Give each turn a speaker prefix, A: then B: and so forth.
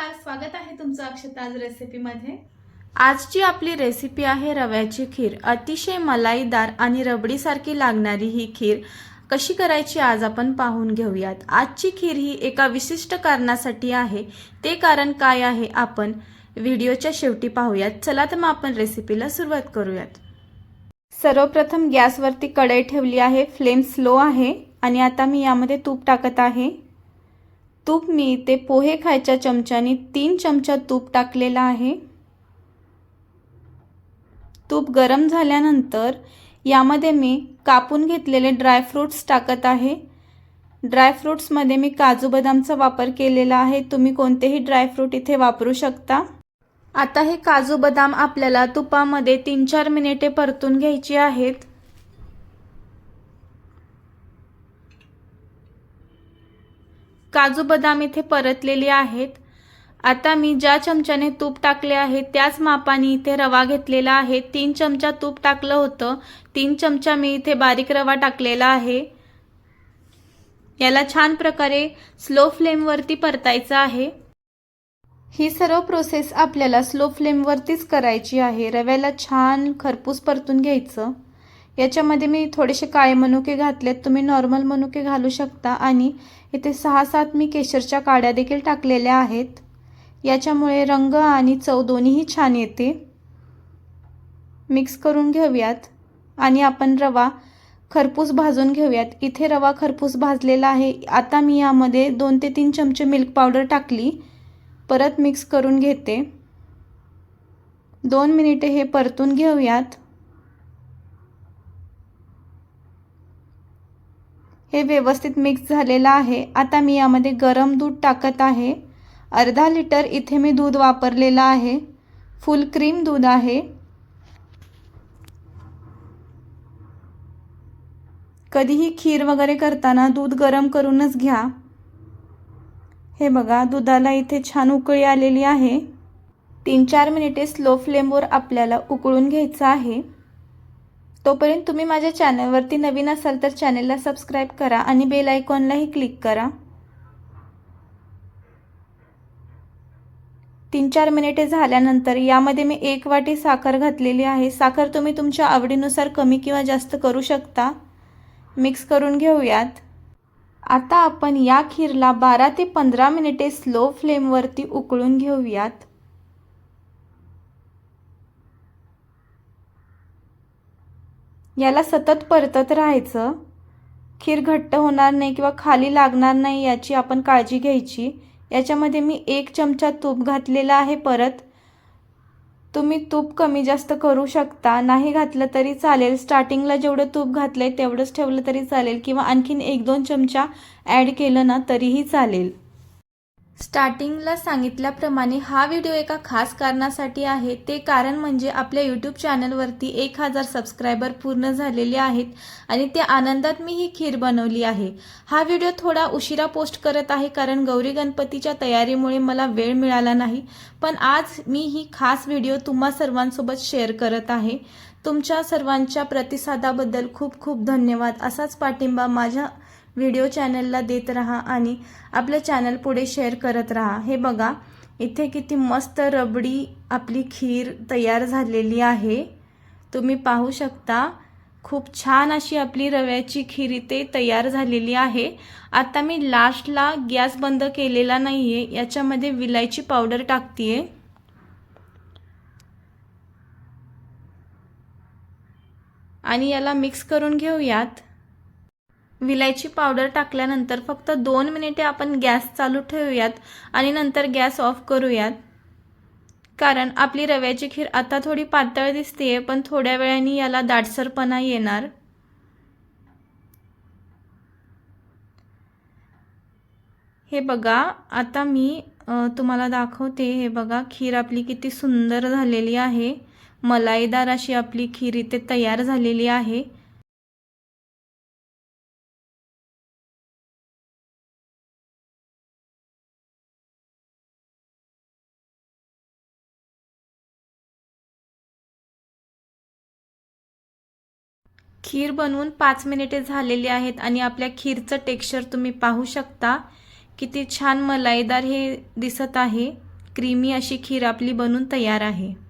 A: स्वागत आहे तुमचं अक्षताज रेसिपीमध्ये
B: आजची आपली रेसिपी आहे रव्याची खीर. अतिशय मलाईदार आणि रबडीसारखी लागणारी ही खीर कशी करायची आज आपण पाहून घेऊयात. आजची खीर ही एका विशिष्ट कारणासाठी आहे. ते कारण काय आहे आपण व्हिडिओच्या शेवटी पाहूयात. चला तर मग आपण रेसिपीला सुरुवात करूयात. सर्वप्रथम गॅसवरती कढई ठेवली आहे. फ्लेम स्लो आहे आणि आता मी यामध्ये तूप टाकत आहे. तूप मी इथे पोहे खायच्या चमच्याने तीन चमचा तूप टाकलेला आहे. तूप गरम झाल्यानंतर यामध्ये मी कापून घेतलेले ड्रायफ्रूट्स टाकत आहे. ड्रायफ्रूट्समध्ये मी काजू बदामचा वापर केलेला आहे. तुम्ही कोणतेही ड्रायफ्रूट इथे वापरू शकता. आता हे काजू बदाम आपल्याला तुपामध्ये तीन चार मिनिटे परतून घ्यायची आहेत. काजू बदाम इथे परतलेली आहेत. आता मी ज्या चमच्याने तूप टाकले आहे त्याच मापाने इथे रवा घेतलेला आहे. तीन चमचा तूप टाकलं होतं. तीन चमचा मी इथे बारीक रवा टाकलेला आहे. याला छान प्रकारे स्लो फ्लेमवरती परतायचं आहे. ही सर्व प्रोसेस आपल्याला स्लो फ्लेमवरतीच करायची आहे. रव्याला छान खरपूस परतून घ्यायचं. याच्यामध्ये मी थोडेसे काळे मनुके घातलेत. तुम्ही नॉर्मल मनुके घालू शकता आणि इथे सहा सात मी केशरच्या काड्या देखील टाकलेल्या आहेत. याच्यामुळे रंग आणि चव दोन्हीही छान येते. मिक्स करून घेऊयात. आणि आपण रवा खरपूस भाजून घेऊयात. इथे रवा खरपूस भाजलेला आहे. आता मी यामध्ये दोन ते तीन चमचे मिल्क पावडर टाकली. परत मिक्स करून घेते. दोन मिनिटे हे परतून घेऊयात. हे व्यवस्थित मिक्स झालेलं आहे. आता मी यामध्ये गरम दूध टाकत आहे. अर्धा लिटर इथे मी दूध वापरलेलं आहे. फुल क्रीम दूध आहे. कधीही खीर वगैरे करताना दूध गरम करूनच घ्या. हे बघा दुधाला इथे छान उकळी आलेली आहे. तीन चार मिनिटे स्लो फ्लेमवर आपल्याला उकळून घ्यायचं आहे. तोपर्यंत तुम्ही माझ्या चॅनलवरती नवीन असाल तर चॅनलला सबस्क्राईब करा आणि बेल आयकॉनलाही क्लिक करा. तीन चार मिनिटे झाल्यानंतर यामध्ये मी एक वाटी साखर घातलेली आहे. साखर तुम्ही तुमच्या आवडीनुसार कमी किंवा जास्त करू शकता. मिक्स करून घेऊयात. आता आपण या खीरला बारा ते पंधरा मिनिटे स्लो फ्लेमवरती उकळून घेऊयात. याला सतत परतत राहायचं. खीर घट्ट होणार नाही किंवा खाली लागणार नाही याची आपण काळजी घ्यायची. याच्यामध्ये मी एक चमचा तूप घातलेला आहे परत. तुम्ही तूप कमी जास्त करू शकता. नाही घातलं तरी चालेल. स्टार्टिंगला जेवढं तूप घातलं आहे तेवढंच ठेवलं तरी चालेल. किंवा आणखीन एक दोन चमचा ॲड केलं ना तरीही चालेल. स्टार्टिंगला सांगितल्याप्रमाणे हा व्हिडिओ एका खास कारणासाठी आहे. ते कारण म्हणजे आपल्या यूट्यूब चॅनलवरती एक हजार सबस्क्रायबर पूर्ण झालेले आहेत आणि त्या आनंदात मी ही खीर बनवली आहे. हा व्हिडिओ थोडा उशिरा पोस्ट करत आहे कारण गौरी गणपतीच्या तयारीमुळे मला वेळ मिळाला नाही. पण आज मी ही खास व्हिडिओ तुम्हा सर्वांसोबत शेअर करत आहे. तुमच्या सर्वांच्या प्रतिसादाबद्दल खूप खूप धन्यवाद. असाच पाठिंबा माझ्या व्हिडिओ चॅनलला देत राहा आणि आपलं चॅनल पुढे शेअर करत राहा. हे बघा इथे किती मस्त रबडी आपली खीर तयार झालेली आहे. तुम्ही पाहू शकता खूप छान अशी आपली रव्याची खीर इथे तयार झालेली आहे. आता मी लास्टला गॅस बंद केलेला नाही आहे याच्यामध्ये विलायची पावडर टाकते आणि याला मिक्स करून घेऊयात. विलायची पावडर टाकल्यानंतर फक्त दोन मिनिटे आपण गॅस चालू ठेवूयात आणि नंतर गॅस ऑफ करूयात. कारण आपली रव्याची खीर आता थोडी पातळ दिसते पण थोड्या वेळाने याला दाटसरपणा येणार. हे बघा आता मी तुम्हाला दाखवते हे बघा खीर आपली किती सुंदर झालेली आहे. मलाईदार अशी आपली खीर इथे तयार झालेली आहे. खीर बनवून पाच मिनिटे झालेली आहेत आणि आपल्या खीरचं टेक्स्चर तुम्ही पाहू शकता. किती छान मलाईदार हे दिसत आहे. क्रीमी अशी खीर आपली बनून तयार आहे.